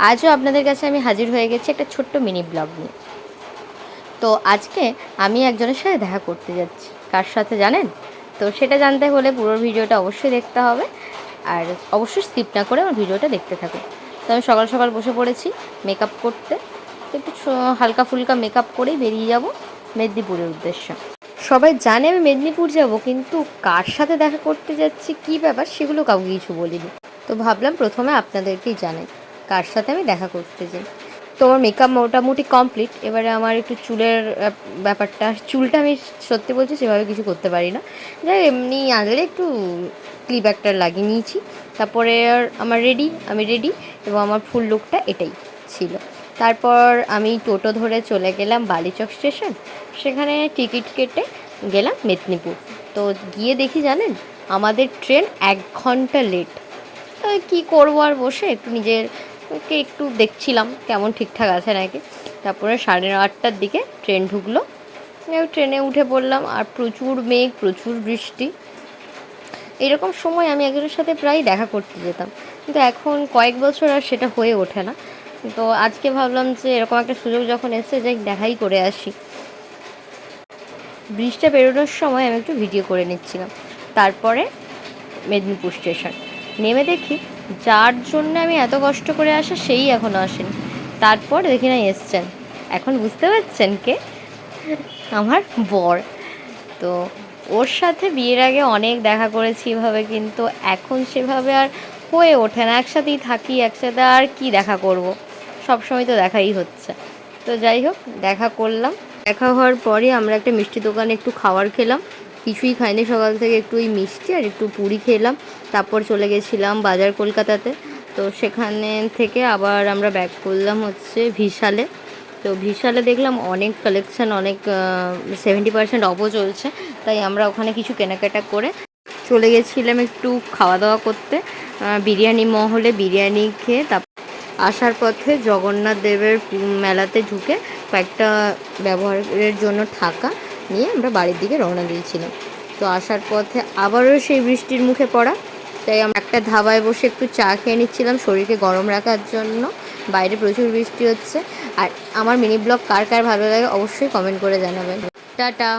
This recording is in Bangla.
আজও আপনাদের কাছে আমি হাজির হয়ে গেছি একটা ছোট্ট মিনি ব্লগ নিয়ে। তো আজকে আমি একজনের সাথে দেখা করতে যাচ্ছি। কার সাথে জানেন? তো সেটা জানতে হলে পুরো ভিডিওটা অবশ্যই দেখতে হবে। আর অবশ্যই স্কিপ না করে আমার ভিডিওটা দেখতে থাকুন। তো আমি সকাল সকাল বসে পড়েছি মেকআপ করতে। তো একটু হালকা ফুলকা মেকআপ করেই বেরিয়ে যাব মেদিনীপুরের উদ্দেশ্যে। সবাই জানে আমি মেদিনীপুর যাব, কিন্তু কার সাথে দেখা করতে যাচ্ছি, কী ব্যাপার, সেগুলো কাউকে কিছু বলিনি। তো ভাবলাম প্রথমে আপনাদেরকেই জানাই। কার সাথে আমি দেখা করতে যাই। তো আমার মেকআপ মোটামুটি কমপ্লিট এবারে আমার একটু চুলের ব্যাপারটা, চুলটা আমি সত্যি বলছি সেভাবে কিছু করতে পারি না। যাই এমনি আনলে একটু ক্লিপ একটা লাগিয়ে নিয়েছি। তারপরে আমার রেডি আমি রেডি এবং আমার ফুল লুকটা এটাই ছিল। তারপর আমি টোটো ধরে চলে গেলাম বালিচক স্টেশন সেখানে টিকিট কেটে গেলাম মেদিনীপুর। তো গিয়ে দেখি জানেন, আমাদের ট্রেন এক ঘণ্টা লেট কি করব আর বসে? একটু নিজের কে একটু দেখছিলাম কেমন ঠিকঠাক আছে নাকি। তারপরে সাড়ে আটটার দিকে ট্রেন ঢুকলো। ট্রেনে উঠে পড়লাম আর প্রচুর মেঘ, প্রচুর বৃষ্টি। এরকম সময় আমি একজনের সাথে প্রায় দেখা করতে যেতাম। কিন্তু এখন কয়েক বছর আর সেটা হয়ে ওঠে না। তো আজকে ভাবলাম যে এরকম একটা সুযোগ যখন এসেছে, যাই দেখাই করে আসি। ব্রিজটা বেরোনোর সময় আমি একটু ভিডিও করে নিচ্ছিলাম। তারপরে মেদিনীপুর স্টেশন। নেমে দেখি যার জন্য আমি এত কষ্ট করে আসা সেই এখনও আসেনি। তারপর দেখি না এসছেন। এখন বুঝতে পারছেন কে? আমার বর। তো ওর সাথে বিয়ের আগে অনেক দেখা করেছি এভাবে, কিন্তু এখন সেভাবে আর হয়ে ওঠে না। একসাথেই থাকি, একসাথে আর কি দেখা করব? সব সময় তো দেখাই হচ্ছে। তো যাই হোক, দেখা করলাম। দেখা হওয়ার পরে আমরা একটা মিষ্টি দোকানে একটু খাবার খেলাম। কিছুই খাইনি। সকাল থেকে একটু ওই মিষ্টি আর একটু পুরি খেলাম। তারপর চলে গেছিলাম বাজার কলকাতাতে। তো সেখানে থেকে আবার আমরা ব্যাক করলাম হচ্ছে ভিশালে। তো ভিশালে দেখলাম অনেক কালেকশান অনেক সেভেন্টি পার্সেন্ট অফও চলছে। তাই আমরা ওখানে কিছু কেনাকাটা করে চলে গেছিলাম একটু খাওয়া দাওয়া করতে বিরিয়ানি মহলে বিরিয়ানি খেয়ে তারপর আসার পথে জগন্নাথ দেবের মেলাতে ঢুকে কয়েকটা ব্যবহারের জন্য থাকা নিয়ে আমরা বাড়ির দিকে রওনা দিয়েছিলাম। তো আসার পথে আবারও সেই বৃষ্টির মুখে পড়া। তাই আমরা একটা ধাবায় বসে একটু চা খেয়ে নিচ্ছিলাম, শরীরকে গরম রাখার জন্য। বাইরে প্রচুর বৃষ্টি হচ্ছে। আর আমার মিনি ব্লগ কার কার ভালো লাগে অবশ্যই কমেন্ট করে জানাবেন। টাটা।